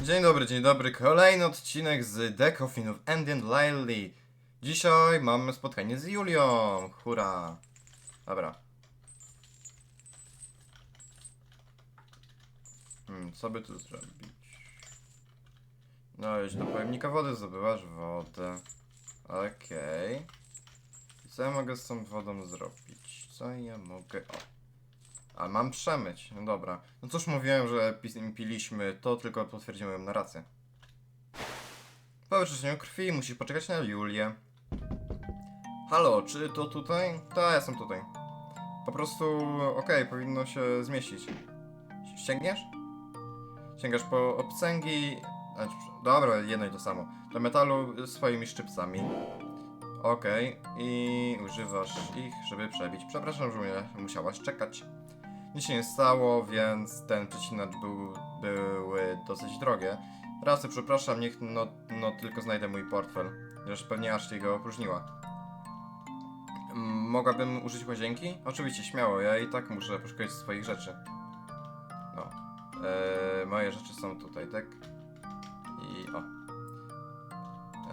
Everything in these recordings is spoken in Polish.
Dzień dobry, dzień dobry. Kolejny odcinek z The Coffin of Andy and Lily. Dzisiaj mamy spotkanie z Julią. Hurra. Dobra. Hmm, co by tu zrobić? No, idź do pojemnika wody, zdobywasz wodę. Okej. I Co ja mogę z tą wodą zrobić? Co ja mogę... O. A mam przemyć, no dobra. No cóż mówiłem, że piliśmy to, tylko potwierdziłem moją narrację. Po wyczyszczeniu krwi musisz poczekać na Julię. Halo, czy to tutaj? Tak, jestem tutaj. Po prostu, okej, powinno się zmieścić. Ściągniesz? Sięgasz po obcęgi... Znaczy, dobra, jedno i to samo. Do metalu swoimi szczypcami. Okej, i używasz ich, żeby przebić. Przepraszam, że musiałaś czekać. Nic się nie stało, więc ten przecinacz był, były dosyć drogie. Rasy, przepraszam, niech no, no tylko znajdę mój portfel. Zresztą pewnie Ashley go opróżniła. Mm, Mogłabym użyć łazienki? Oczywiście, śmiało, ja i tak muszę poszukać swoich rzeczy. No. Eee, moje rzeczy są tutaj, tak? I o.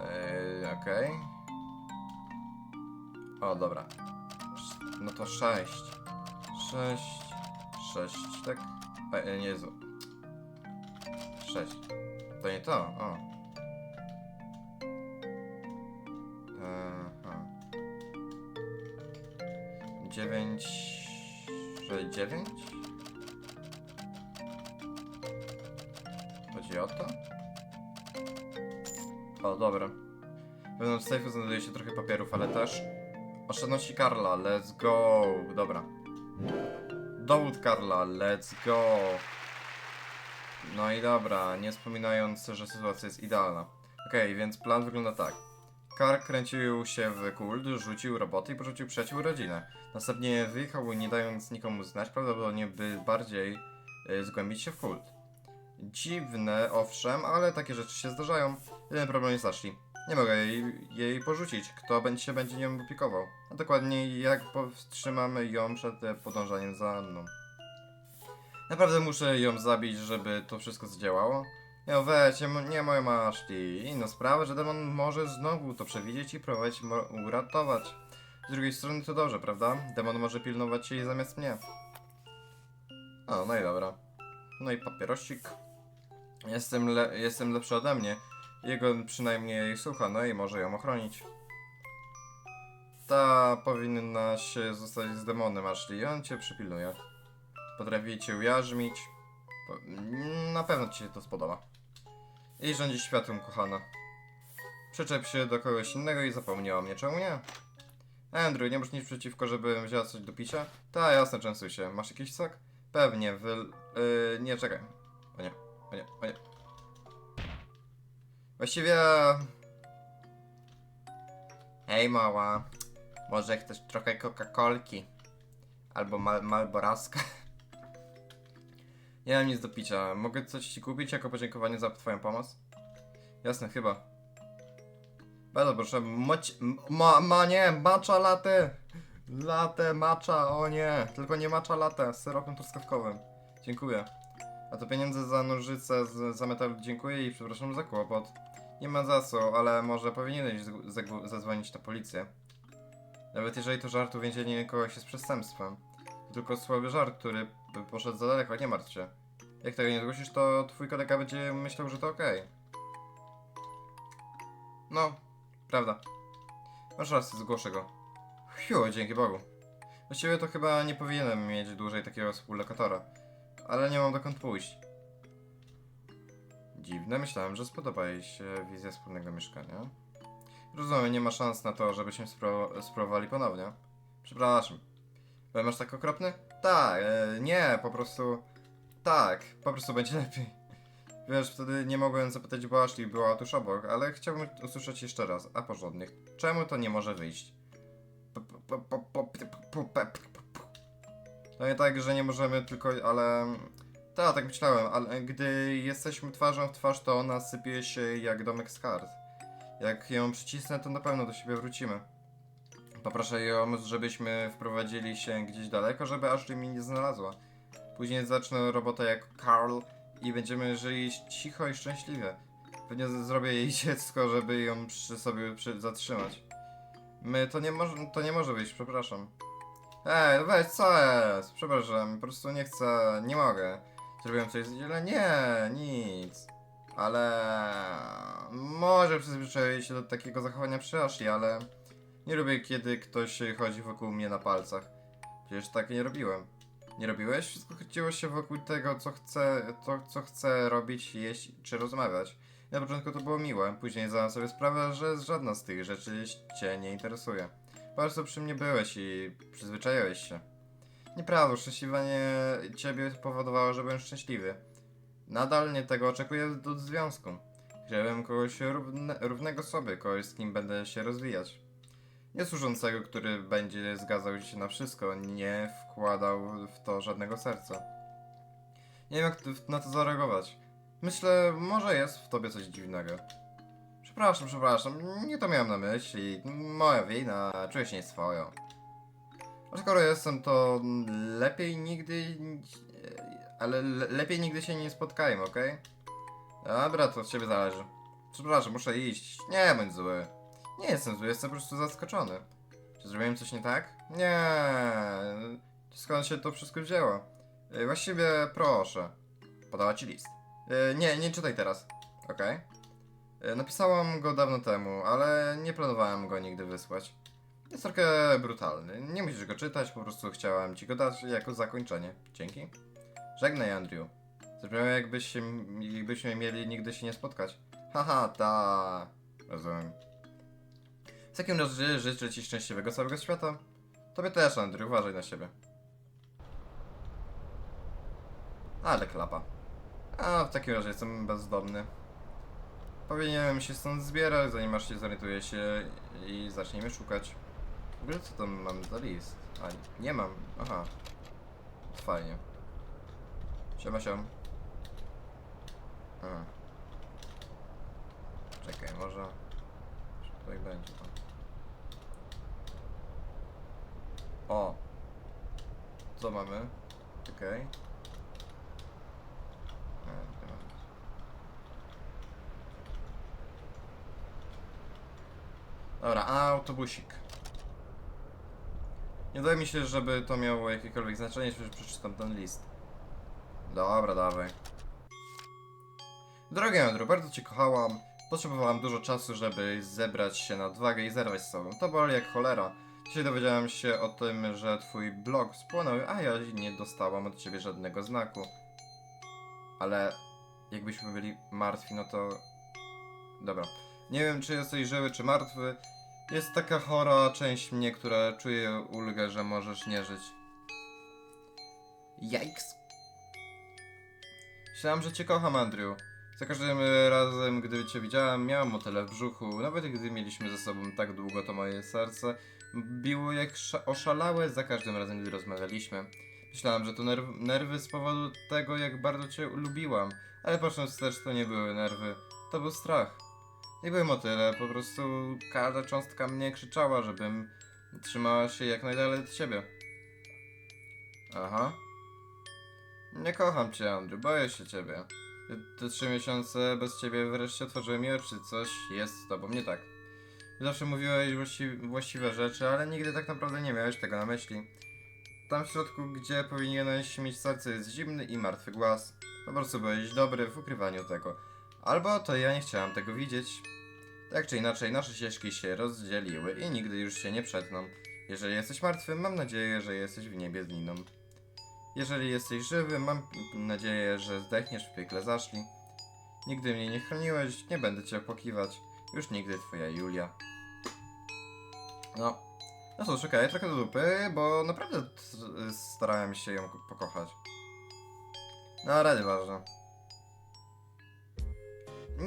Eee, okej. O, dobra. No to sześć. Sześć. Sześć, tak? A, e, nie Jezu. Sześć. To nie to, o. Aha. Dziewięć... Że dziewięć? Chodzi o to? O, dobra. Wewnątrz sejfu znajduje się trochę papierów, ale też oszczędności Karla, let's go! Dobra. Dowód Karla, let's go! No i dobra, nie wspominając, że sytuacja jest idealna. Okej, więc plan wygląda tak. Karl kręcił się w kult, rzucił roboty i porzucił przyjaciół rodzinę. Następnie wyjechał, nie dając nikomu znać, prawdopodobnie by bardziej y, zgłębić się w kult. Dziwne, owszem, ale takie rzeczy się zdarzają. Jeden problem jest Ashley. Nie mogę jej, jej porzucić. Kto będzie się będzie nią opiekował? A dokładniej, jak powstrzymamy ją przed podążaniem za mną. Naprawdę muszę ją zabić, żeby to wszystko zadziałało? Nie, weź, nie, moją Ashley. Inna sprawa, że demon może znowu to przewidzieć i próbować uratować. Z drugiej strony to dobrze, prawda? Demon może pilnować jej zamiast mnie. O, no i dobra. No i papierosik. Jestem, le jestem lepszy ode mnie. Jego przynajmniej jej słucha, no i może ją ochronić. Ta powinna się zostać z demonem, Ashley. On cię przypilnuje. Potrafi cię ujarzmić. Na pewno ci się to spodoba. I rządzi światem, kochana. Przyczep się do kogoś innego i zapomniała mnie, czemu nie? Andrew, nie masz nic przeciwko, żebym wzięła coś do picia? Ta, jasne, częstuj się. Masz jakiś sok? Pewnie, wy... Yy, nie, czekaj. O nie, o nie, o nie. Właściwie... Hej mała, może chcesz trochę Coca-Colki? Albo mal Malboraska? Nie mam nic do picia. Mogę coś ci kupić jako podziękowanie za twoją pomoc? Jasne, chyba. Bardzo proszę, moć... Ma, ma nie, matcha latte! Latte, matcha, o nie! Tylko nie matcha latte z syropem truskawkowym. Dziękuję. A to pieniądze za nożyce z, za metal dziękuję i przepraszam za kłopot. Nie ma za co, ale może powinieneś zadzwonić na policję. Nawet jeżeli to żart uwięzienie kogoś jest przestępstwem. Tylko słaby żart, który poszedł za daleko, nie martw się. Jak tego nie zgłosisz, to twój kolega będzie myślał, że to okej. No, prawda. Masz rację, zgłoszę go. Fiu, dzięki Bogu. Właściwie to chyba nie powinienem mieć dłużej takiego współlokatora. Ale nie mam dokąd pójść. Dziwne, myślałem, że spodoba jej się wizja wspólnego mieszkania. Rozumiem, nie ma szans na to, żebyśmy spro spróbowali ponownie. Przepraszam. Byłem aż tak okropny? Tak, e, nie, po prostu... Tak, po prostu będzie lepiej. Wiesz, wtedy nie mogłem zapytać, bo Ashley była tuż obok, ale chciałbym usłyszeć jeszcze raz, a porządnych. Czemu to nie może wyjść? No i tak, że nie możemy tylko, ale... Tak, tak myślałem, ale gdy jesteśmy twarzą w twarz, to ona sypie się jak domek z kart. Jak ją przycisnę, to na pewno do siebie wrócimy. Poproszę ją, żebyśmy wprowadzili się gdzieś daleko, żeby Ashley mnie nie znalazła. Później zacznę robotę jak Carl i będziemy żyli cicho i szczęśliwie. Pewnie zrobię jej dziecko, żeby ją przy sobie przy zatrzymać. My, to nie, to nie może być, przepraszam. Ej, weź, co jest? Przepraszam, po prostu nie chcę, nie mogę. Zrobiłem coś źle? Nie, nic. Ale może przyzwyczaiłem się do takiego zachowania przy Ashi, ale nie lubię kiedy ktoś chodzi wokół mnie na palcach. Przecież tak nie robiłem. Nie robiłeś? Wszystko chodziło się wokół tego, co chcę, to, co chcę robić, jeść czy rozmawiać. Na początku to było miłe, później zdałem sobie sprawę, że żadna z tych rzeczy cię nie interesuje. Po prostu przy mnie byłeś i przyzwyczaiłeś się. Nieprawda, szczęśliwanie ciebie powodowało, że byłem szczęśliwy. Nadal nie tego oczekuję od związku. Chciałem kogoś równe, równego sobie, kogoś z kim będę się rozwijać. Nie służącego, który będzie zgadzał się na wszystko, nie wkładał w to żadnego serca. Nie wiem jak na to zareagować. Myślę, może jest w tobie coś dziwnego. Przepraszam, przepraszam, nie to miałem na myśli. Moja wina, czuję się nieswojo. A skoro jestem, to lepiej nigdy... Ale le lepiej nigdy się nie spotkajmy, okej? Dobra, to od ciebie zależy. Przepraszam, muszę iść. Nie bądź zły. Nie jestem zły, jestem po prostu zaskoczony. Czy zrobiłem coś nie tak? Nie. Skąd się to wszystko wzięło? E, Właściwie proszę. Podała ci list. E, Nie, nie czytaj teraz. Okej. E, Napisałam go dawno temu, ale nie planowałem go nigdy wysłać. Jest trochę brutalny. Nie musisz go czytać, po prostu chciałam ci go dać jako zakończenie. Dzięki. Żegnaj, Andrew. Zabrzmiało jakbyś jakbyśmy mieli nigdy się nie spotkać. Haha, ta. Rozumiem. W takim razie życzę ci szczęśliwego całego świata. Tobie też, Andrew, uważaj na siebie. Ale klapa. A, w takim razie jestem bezdomny. Powinienem się stąd zbierać, zanim aż się zorientuję się i zacznie mnie szukać. W ogóle co tam mam za list? A, nie mam. Aha. Fajnie. Siema, siom. Aha. Czekaj, może... Tutaj będzie to? O! Co mamy? Okej. E, Dobra, autobusik. Nie wydaje mi się, żeby to miało jakiekolwiek znaczenie, jeśli przeczytam ten list. Dobra, dawaj. Drogi Andrew, bardzo cię kochałam. Potrzebowałam dużo czasu, żeby zebrać się na odwagę i zerwać z sobą. To boli jak cholera. Dzisiaj dowiedziałem się o tym, że twój blog spłonął, a ja nie dostałam od ciebie żadnego znaku. Ale jakbyśmy byli martwi, no to... Dobra. Nie wiem, czy jesteś żywy, czy martwy. Jest taka chora część mnie, która czuje ulgę, że możesz nie żyć. Yikes. Myślałam, że cię kocham, Andrew. Za każdym razem, gdy cię widziałem, miałam motyle w brzuchu. Nawet gdy mieliśmy ze sobą tak długo, to moje serce biło jak sza- oszalałe za każdym razem, gdy rozmawialiśmy. Myślałam, że to nerw nerwy z powodu tego, jak bardzo cię lubiłam. Ale patrząc wstecz, to nie były nerwy. To był strach. Nie były motyle, po prostu każda cząstka mnie krzyczała, żebym trzymała się jak najdalej od ciebie. Aha. Nie kocham cię, Andrew, boję się ciebie. Te trzy miesiące bez ciebie wreszcie otworzyły mi oczy, coś jest z tobą nie tak. Zawsze mówiłeś właści właściwe rzeczy, ale nigdy tak naprawdę nie miałeś tego na myśli. Tam w środku, gdzie powinieneś mieć serce, jest zimny i martwy głaz. Po prostu byłeś dobry w ukrywaniu tego. Albo to ja nie chciałam tego widzieć. Tak czy inaczej, nasze ścieżki się rozdzieliły i nigdy już się nie przetną. Jeżeli jesteś martwy, mam nadzieję, że jesteś w niebie z Niną. Jeżeli jesteś żywy, mam nadzieję, że zdechniesz w piekle zaszli. Nigdy mnie nie chroniłeś, nie będę cię opłakiwać. Już nigdy twoja Julia. No. No cóż, okej, trochę do dupy, bo naprawdę starałem się ją ko- pokochać. No, rady ważne.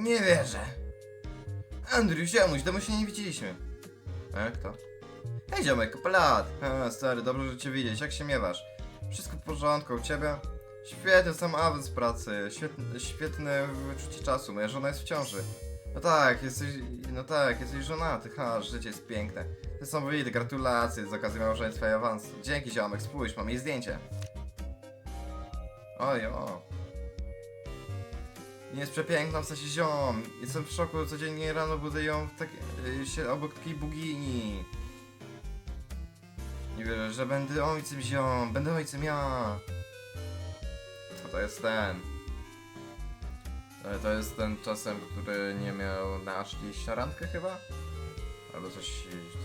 Nie wierzę. Andrew, ziomuś, dawno się nie widzieliśmy. E, kto? Hej ziomek, lat. A, stary, dobrze, że cię widzieć. Jak się miewasz? Wszystko w porządku, u ciebie? Świetny sam awans pracy, świetne, świetne wyczucie czasu, moja żona jest w ciąży. No tak, jesteś, no tak, jesteś żonaty, ha, życie jest piękne. Niesamowite, gratulacje z okazji małżeństwa i awansu. Dzięki ziomek, spójrz, mam jej zdjęcie. Oj, o. Nie jest przepiękna, w sensie ziom. Jestem w szoku, codziennie rano budzę ją w tak, y, się obok takiej bugini. Nie wierzę, że będę ojcem ziom, będę ojcem ja. A to jest ten. Ale to jest ten czasem, który nie miał na Ashley randkę chyba? Albo coś,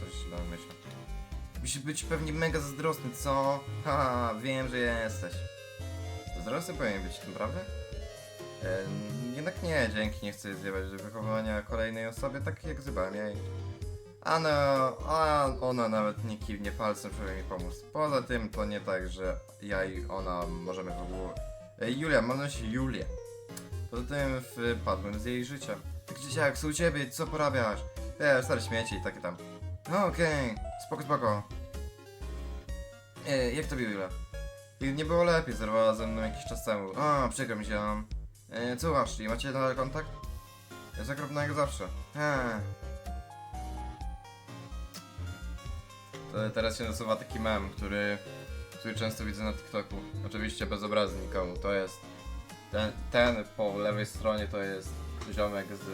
coś źle myślę. Musisz być pewnie mega zazdrosny, co? Haha, wiem, że jesteś. Zazdrosny powinien być, naprawdę? E, jednak nie, dzięki, nie chcę zjebać do wychowania kolejnej osobie, tak jak zjebałem jej. A no, a ona nawet nie kiwnie palcem, żeby mi pomóc. Poza tym to nie tak, że ja i ona możemy w ogóle... Ej, Julia, mam na myśli Julię. Poza tym wpadłem z jej życia. Tak dzieciak, co u ciebie, co porabiasz? Wiesz, stare śmieci i takie tam. No okej, spoko, spoko. E, jak to Julia? Nie było lepiej, zerwała ze mną jakiś czas temu. A, przykro mi się. E, co Ashley, macie nadal kontakt? Jest okropna jak zawsze. Eee. To teraz się nasuwa taki mem, który, który często widzę na TikToku. Oczywiście bez obrazy nikomu. To jest ten, ten po lewej stronie to jest ziomek z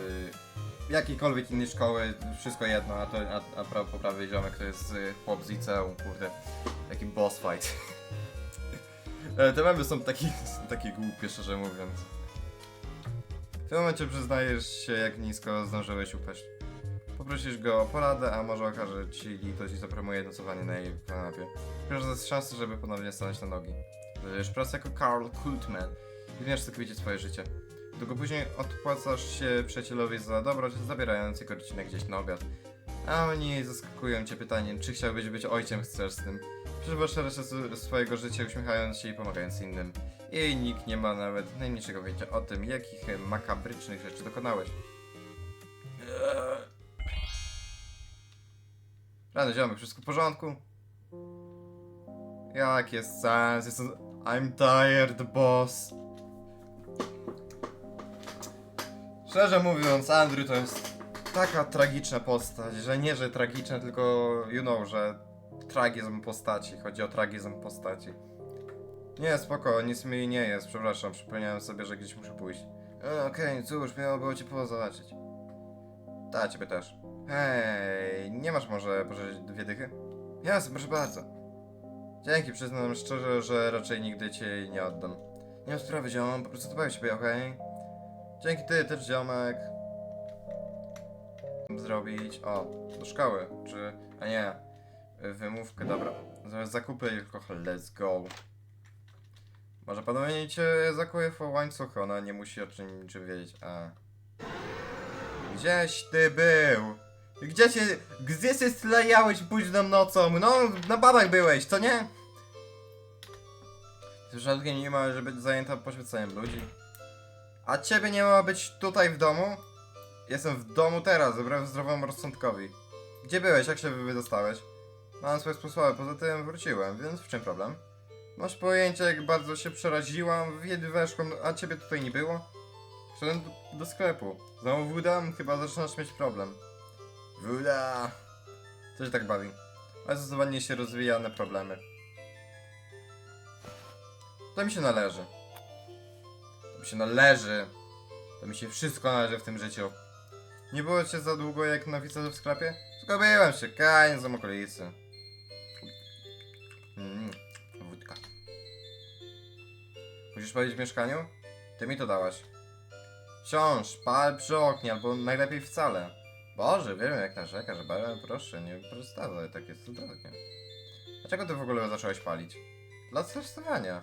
jakiejkolwiek innej szkoły, wszystko jedno, a, to, a, a pra, po prawej ziomek to jest y, chłop z liceum, kurde, taki boss fight. E, Te memy są taki, są takie głupie, szczerze mówiąc. W tym momencie przyznajesz się, jak nisko zdążyłeś upaść. Poprosisz go o poradę, a może okaże ci litość i zapromuje nocowanie na jej kanapie. Że jest szansa, żeby ponownie stanąć na nogi. Będziesz pracę jako Carl Kultman zmieniasz całkowicie swoje życie. Długo później odpłacasz się przyjacielowi za dobroć, zabierając jego rodzinę gdzieś na obiad. A oni zaskakują cię pytaniem, czy chciałbyś być ojcem chrzestnym. Przeżywasz resztę swojego życia uśmiechając się i pomagając innym. I nikt nie ma nawet najmniejszego pojęcia o tym, jakich makabrycznych rzeczy dokonałeś. Rany ziomek, wszystko w porządku? Jak jest sens? Jestem... I'm tired, boss. Szczerze mówiąc, Andrew to jest taka tragiczna postać, że nie, że tragiczna, tylko you know, że tragizm postaci, chodzi o tragizm postaci. Nie, spoko, nic mi nie jest, przepraszam, przypomniałem sobie, że gdzieś muszę pójść. E, Okej, cóż, miało było cię zobaczyć. Ta, ciebie też. Hej, nie masz może pożyczyć dwie dychy? Jasne, proszę bardzo. Dzięki, przyznam szczerze, że raczej nigdy cię nie oddam. Nie mam sprawy, ziom, po prostu dbaj o siebie, okej? Dzięki ty też, ziomek. Zrobić, o, do szkoły, czy, a nie, wymówkę, dobra. Zamiast zakupy alkohol, let's go. Może panowie cię zakuje w łańcuch, ona nie musi o czym niczym wiedzieć, a... Gdzieś ty był? Gdzie się, gdzie się sklejałeś późną nocą? No, na babach byłeś, co nie? Przypadkiem nie ma, żeby być zajęta poświęceniem ludzi. A ciebie nie ma być tutaj w domu? Jestem w domu teraz, wbrew zdrowemu rozsądkowi. Gdzie byłeś? Jak się wydostałeś? Mam swoje sposoby, poza tym wróciłem, więc w czym problem? Masz pojęcie, jak bardzo się przeraziłam, kiedy weszłam, a ciebie tutaj nie było? Wszedłem do, do sklepu. Znowu wódam, chyba zaczynasz mieć problem. Woda! Co się tak bawi? Ale zdecydowanie się rozwija na problemy. To mi się należy. To mi się należy. To mi się wszystko należy w tym życiu. Nie było cię za długo jak na widzę w sklepie? Zgubiłem się, kań z okolicy. Musisz palić w mieszkaniu? Ty mi to dałaś. Wciąż, pal przy oknie, albo najlepiej wcale. Boże, wiem jak narzekasz, ale proszę, nie przestawaj, tak jest cudownie. Dlaczego ty w ogóle zacząłeś palić? Dla testowania.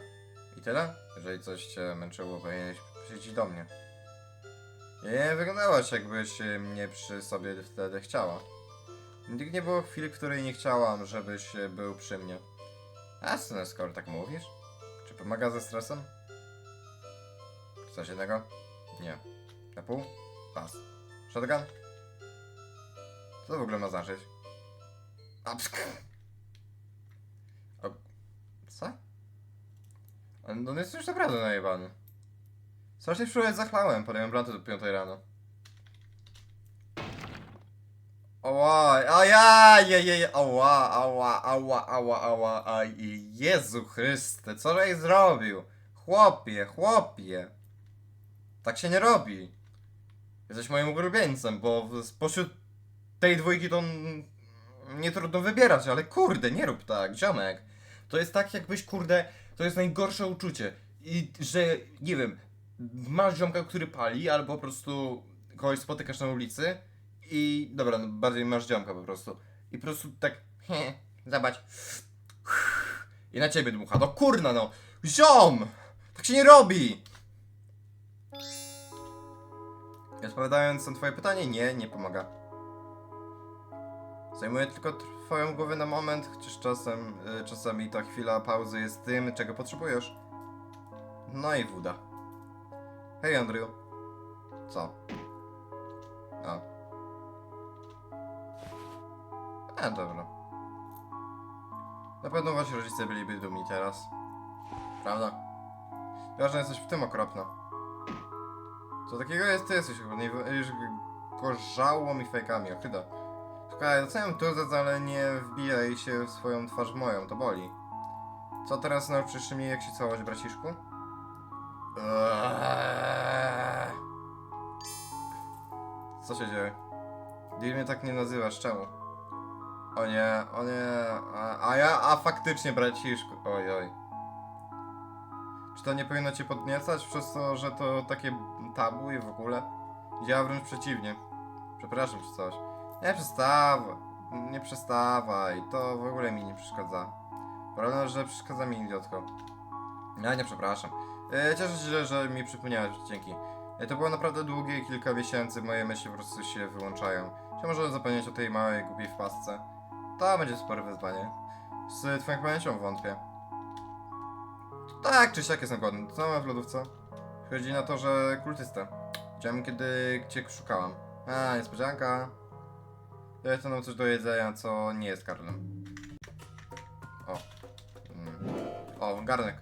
I tyle? Jeżeli coś cię męczyło, powinieneś przyjść do mnie. Nie wyglądałaś jakbyś mnie przy sobie wtedy chciała. Nigdy nie było chwili, w której nie chciałam, żebyś był przy mnie. Jasne, skoro tak mówisz. Czy pomaga ze stresem? Coś innego? Nie. Na pół? Pas. Shotgun? Co to w ogóle ma znaczyć? A, psk. O, co? On, on jest już naprawdę najebany. Strasznie wczoraj zachlałem, podjąłem blantę do 5 rano. Oła, a ja, je, je, je, ała, ała, ała, ała, ała, a Jezu Chryste, co żeś zrobił? Chłopie, chłopie. Tak się nie robi. Jesteś moim ulubieńcem, bo spośród tej dwójki to nie trudno wybierać, ale kurde, nie rób tak, ziomek. To jest tak, jakbyś, kurde, to jest najgorsze uczucie. I że, nie wiem, masz ziomka, który pali, albo po prostu kogoś spotykasz na ulicy i, dobra, no, bardziej masz ziomka po prostu. I po prostu tak, he, zobacz. I na ciebie dmucha. No kurna no! Ziom! Tak się nie robi! Odpowiadając na twoje pytanie, nie, nie pomaga. Zajmuje tylko twoją głowę na moment, chociaż czasem, y, czasami ta chwila pauzy jest tym, czego potrzebujesz. No i woda. Hej Andrew. Co? A. A, dobra. Na pewno wasi rodzice byliby dumni teraz. Prawda? Że jesteś w tym okropna. Co takiego jest, ty jesteś chyba, nie, już gorzało mi fejkami, ochyda. Słuchaj, doceniam to, ale nie wbijaj się w swoją twarz moją, to boli. Co teraz nauczysz mnie, jak się całować, braciszku? Eee. Co się dzieje? Ty mnie tak nie nazywasz, czemu? O nie, o nie, a, a ja, a faktycznie braciszku, oj oj. Czy to nie powinno cię podniecać przez to, że to takie tabu i w ogóle? Działa wręcz przeciwnie. Przepraszam czy coś. Nie przestawaj, nie przestawaj, to w ogóle mi nie przeszkadza. Prawda, że przeszkadza mi idiotko. Ja nie przepraszam. E, Cieszę się, że, mi przypomniałeś, dzięki. E, To było naprawdę długie kilka miesięcy, moje myśli po prostu się wyłączają. Czy może zapomnieć o tej małej, głupiej wpasce? To będzie spore wyzwanie. Z twoją pamięcią wątpię. Tak, czy siak jestem głodny. Co mamy w lodówce? Chodzi na to, że kultysta. Widziałem, kiedy cię szukałam. A, niespodzianka. To nam coś do jedzenia, co nie jest karnem. O. Mm. O, garnek.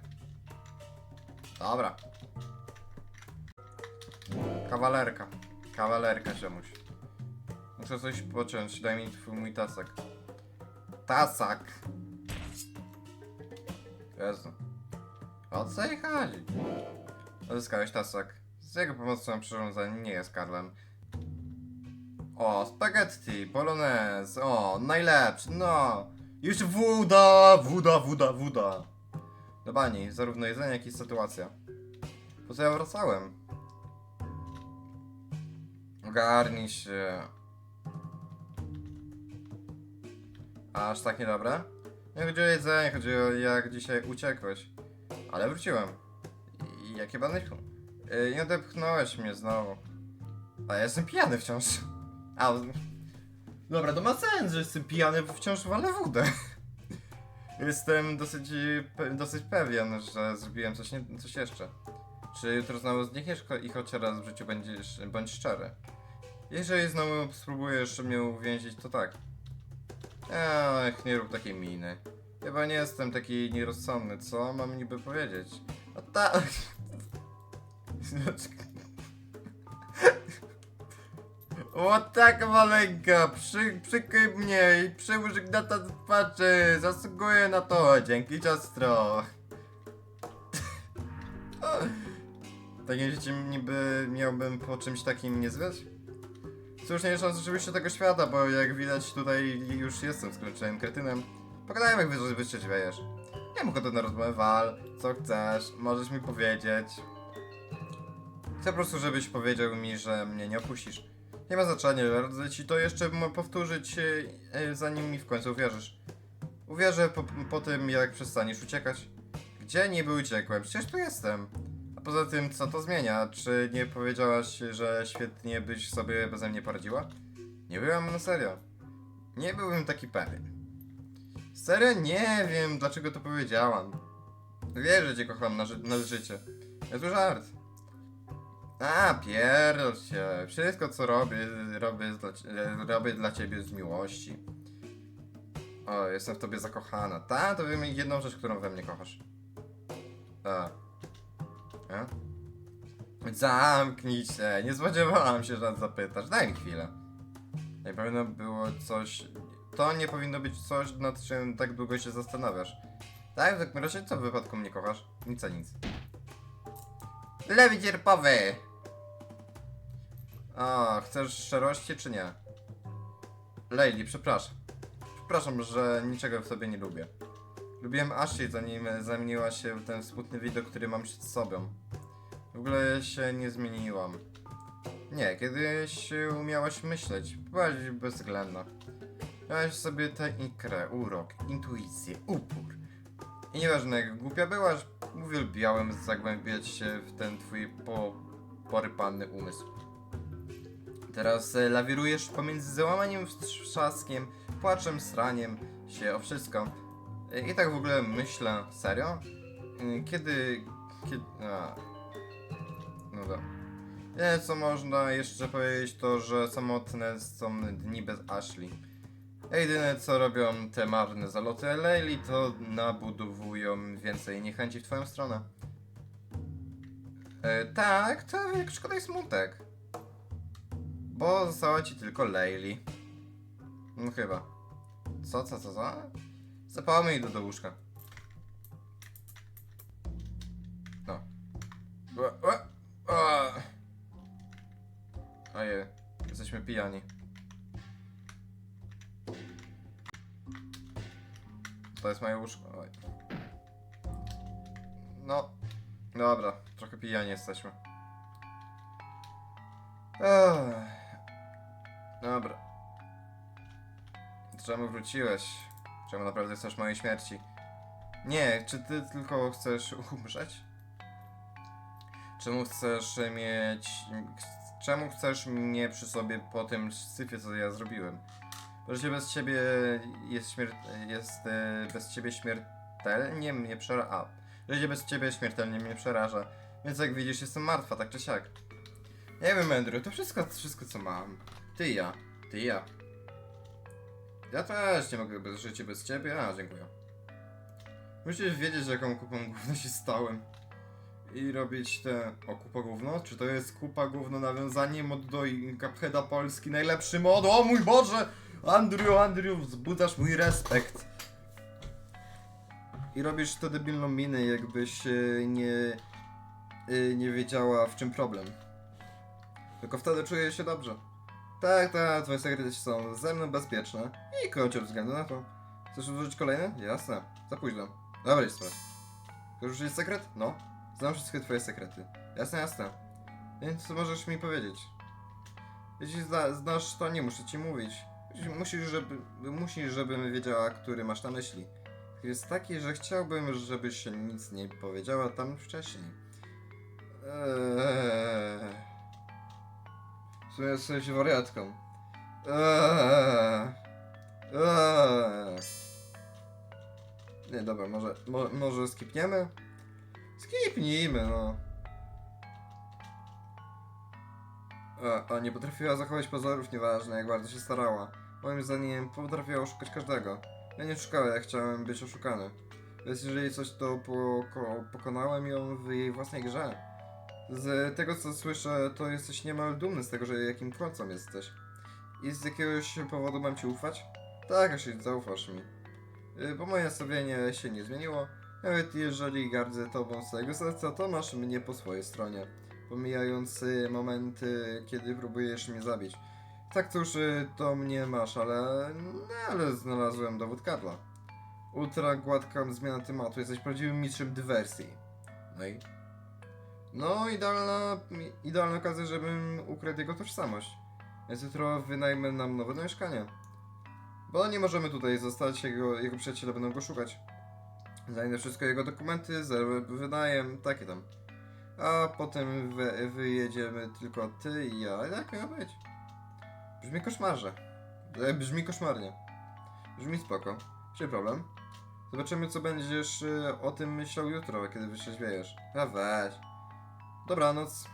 Dobra. Kawalerka. Kawalerka czemuś. Muszę coś pociąć, daj mi twój mój tasak. Tasak! Jezu. O co jej chodzi? Odzyskałeś tasak. Z jego pomocą przyrządzenie nie jest Karlem. O, spaghetti, bolognese, o, najlepszy, no. Już woda, woda, woda, woda. Do bani, zarówno jedzenie, jak i sytuacja. Po co ja wracałem? Ogarnij się. Aż tak niedobre? Nie chodzi o jedzenie, chodzi o jak dzisiaj uciekłeś. Ale wróciłem. I jakie bany... Yy, nie odepchnąłeś mnie znowu. A ja jestem pijany wciąż. A, dobra, to ma sens, że jestem pijany, bo wciąż walę wódę. Jestem dosyć, dosyć pewien, że zrobiłem coś, nie, coś jeszcze. Czy jutro znowu znikniesz i choć raz w życiu będziesz, bądź szczery. Jeżeli znowu spróbujesz mnie uwięzić, to tak. Ech, nie rób takiej miny. Chyba nie jestem taki nierozsądny, co mam niby powiedzieć? No tak. O tak maleńka, przy, przykryj mnie i przyłóż gnata do twarzy, zasługuję na to, dzięki ciastro. Takim życiem niby miałbym po czymś takim nie zwiać? Cóż, nie licząc oczywiście tego świata, bo jak widać tutaj już jestem skończonym kretynem. Pogadajmy jak wy wyczerpiejesz. Nie mogę to na rozmowę wal, co chcesz, możesz mi powiedzieć. Chcę po prostu, żebyś powiedział mi, że mnie nie opuścisz. Nie ma znaczenia, radzę ci to jeszcze powtórzyć, e, e, zanim mi w końcu uwierzysz. Uwierzę po, po tym, jak przestaniesz uciekać. Gdzie niby uciekłem? Przecież tu jestem. A poza tym, co to zmienia? Czy nie powiedziałaś, że świetnie byś sobie beze mnie poradziła? Nie byłam na serio. Nie byłem taki pewien. Serio? Nie wiem, dlaczego to powiedziałam. Wiesz, że cię kocham na, ży na życie. Ja tu żart. A, pierdol się. Wszystko, co robię, robię dla, robię dla ciebie z miłości. O, jestem w tobie zakochana. Ta, to wiem jedną rzecz, którą we mnie kochasz. A. A? Zamknij się. Nie spodziewałam się, że zapytasz. Daj mi chwilę. Nie powinno było coś... To nie powinno być coś, nad czym tak długo się zastanawiasz. Tak, w takim razie co w wypadku mnie kochasz? Nic a nic. Lewy cierpowy! A, chcesz szczerości czy nie? Lady, przepraszam. Przepraszam, że niczego w sobie nie lubię. Lubiłem Ashley, zanim zamieniła się w ten smutny widok, który mam przed sobą. W ogóle się nie zmieniłam. Nie, kiedyś umiałaś myśleć, byłaś bezwzględna. Miałaś w sobie tę ikrę, urok, intuicję, upór. I nieważne jak głupia byłaś, uwielbiałem zagłębiać się w ten twój po, porypany umysł. Teraz e, lawirujesz pomiędzy załamaniem wstrzaskiem, płaczem, sraniem się o wszystko. E, I tak w ogóle myślę, serio? E, Kiedy... kiedy... A. No dobra. Nie, co można jeszcze powiedzieć to, że samotne są dni bez Ashley. Jedyne co robią te marne zaloty Leili to nabudowują więcej niechęci w twoją stronę. E, tak, tak, szkoda i smutek. Bo została ci tylko Leili. No chyba. Co, co, co, co? Zapałamy i do, do łóżka. No. Ojej, jesteśmy pijani. To jest moje łóżko. Oj. No, dobra, trochę pijani jesteśmy. Ech. Dobra. Czemu wróciłeś? Czemu naprawdę chcesz mojej śmierci? Nie, czy ty tylko chcesz umrzeć? Czemu chcesz mieć... Czemu chcesz mnie przy sobie po tym syfie, co ja zrobiłem? Bo życie bez ciebie jest śmier... jest e, bez ciebie śmiertelnie mnie przeraża. Życie bez ciebie śmiertelnie mnie przeraża. Więc jak widzisz, jestem martwa, tak czy siak. Nie wiem, Andrew, to wszystko, wszystko co mam. Ty ja, ty ja. Ja też nie mogę bez życia bez ciebie, a dziękuję. Musisz wiedzieć, jaką kupą gówno się stałem. I robić te... O, kupa gówno? Czy to jest kupa gówno nawiązanie mod do Cupheada Polski? Najlepszy mod? O mój Boże! Andrew, Andrew, wzbudzasz mój respekt. I robisz tę debilną minę, jakbyś e, nie... e, nie wiedziała w czym problem. Tylko wtedy czuję się dobrze. Tak, tak, twoje sekrety są ze mną bezpieczne i kończę względu na to. Chcesz użyć kolejne? Jasne, za późno. Dobra, jest sprawdź. Chcesz użyć sekret? No. Znam wszystkie twoje sekrety. Jasne, jasne. Więc co możesz mi powiedzieć? Jeśli zna, znasz, to nie muszę ci mówić. Musisz, żeby, musisz, żebym wiedziała, który masz na myśli. Jest taki, że chciałbym, żebyś nic nie powiedziała tam wcześniej. Eee... W sumie jesteś wariatką. Eee... Eee... Nie, dobra, może, mo, może skipniemy? Skipnijmy, no. A, a nie potrafiła zachować pozorów, nieważne jak bardzo się starała. Moim zdaniem potrafiła oszukać każdego. Ja nie szukałem, ja chciałem być oszukany. Więc jeżeli coś, to poko pokonałem ją w jej własnej grze. Z tego co słyszę, to jesteś niemal dumny z tego, że jakim końcem jesteś. I z jakiegoś powodu mam ci ufać? Tak, jeśli zaufasz mi. Y, Bo moje nastawienie się nie zmieniło. Nawet jeżeli gardzę tobą z całego serca, to masz mnie po swojej stronie. Pomijając y, momenty, kiedy próbujesz mnie zabić. Tak cóż, y, to mnie masz, ale... No, ale znalazłem dowód Karla. Ultra gładka zmiana tematu, jesteś prawdziwym mistrzem dywersji. No i... No, idealna, idealna okazja, żebym ukradł jego tożsamość. Więc jutro wynajmę nam nowe mieszkanie. Bo nie możemy tutaj zostać, jego, jego przyjaciele będą go szukać. Zajmę wszystko jego dokumenty, wynajem, takie tam. A potem wy, wyjedziemy tylko ty i ja. I tak miało być. Brzmi koszmarze. E, Brzmi koszmarnie. Brzmi spoko. Czy problem? Zobaczymy, co będziesz y, o tym myślał jutro, kiedy wytrzeźwiejesz. A weź. Dobranoc.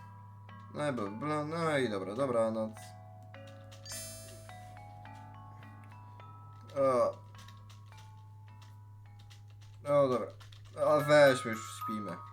No bla, bla, no i dobra, dobranoc. O. O, dobra. A weźmy, już śpimy.